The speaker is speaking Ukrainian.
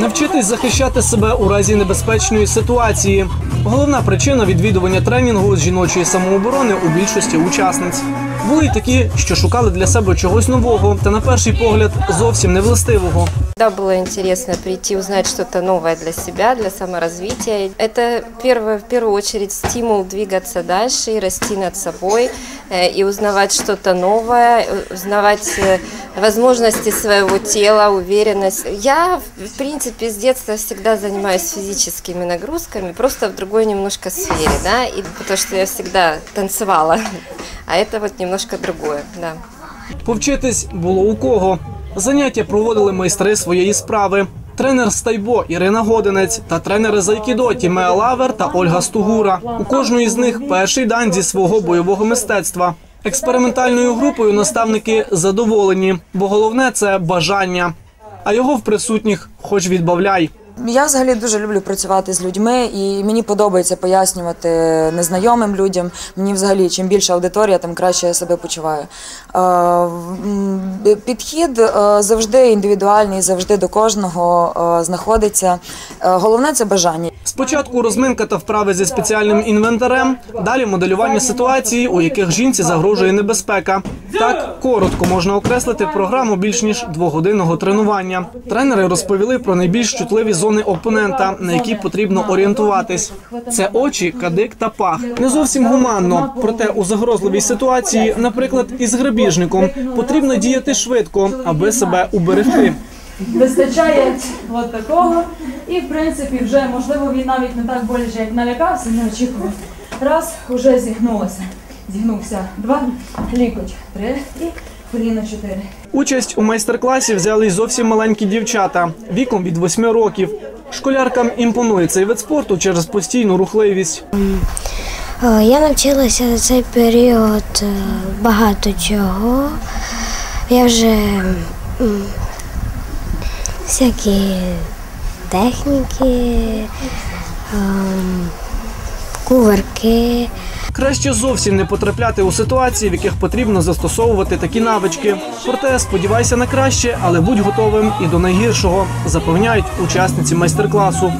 Навчитись захищати себе у разі небезпечної ситуації. Головна причина відвідування тренінгу з жіночої самооборони у більшості учасниць. Були й такі, що шукали для себе чогось нового та на перший погляд зовсім невластивого. Да, было интересно прийти, узнать что-то новое для себя, для саморазвития. Это первое, в первую очередь стимул двигаться дальше и расти над собой, э, и узнавать что-то новое, э, узнавать э, возможности своего тела, уверенность. Я, в принципе, с детства всегда занимаюсь физическими нагрузками, просто в другой немножко сфере, да, и потому что я всегда танцевала, а это вот немножко другое, да. Повчитись було у кого. Заняття проводили майстри своєї справи. Тренер з тайбо Ірина Годинець та тренери з айкідо Тімеа Лавер та Ольга Стугура. У кожної з них перший дан зі свого бойового мистецтва. Експериментальною групою наставники задоволені, бо головне це бажання. А його в присутніх хоч відбавляй. Я взагалі дуже люблю працювати з людьми, і мені подобається пояснювати незнайомим людям. Мені взагалі чим більша аудиторія, тим краще я себе почуваю. Е, Підхід е, завжди індивідуальний, завжди до кожного е, знаходиться. Головне це бажання. Спочатку розминка та вправи зі спеціальним інвентарем, далі моделювання ситуації, у яких жінці загрожує небезпека. Так коротко можна окреслити програму більш ніж двогодинного тренування. Тренери розповіли про найбільш чутливі зони опонента, на які потрібно орієнтуватись. Це очі, кадик та пах. Не зовсім гуманно, проте у загрозливій ситуації, наприклад, із грабіжником, потрібно діяти швидко, аби себе уберегти. вистачає от такого. І в принципі вже можливо він навіть не так боляче, як налякався, не очікував. Раз, уже зігнулося. Зігнувся. Два, лікоть, три і коліно чотири. Участь у майстер-класі взяли й зовсім маленькі дівчата віком від 8 років. Школяркам імпонує цей вид спорту через постійну рухливість. Е, Я навчилася за цей період е, багато чого. Я вже всякі техніки, ем, кувырки. Краще зовсім не потрапляти у ситуації, в яких потрібно застосовувати такі навички. Проте сподівайся на краще, але будь готовим і до найгіршого, запевняють учасниці майстер-класу.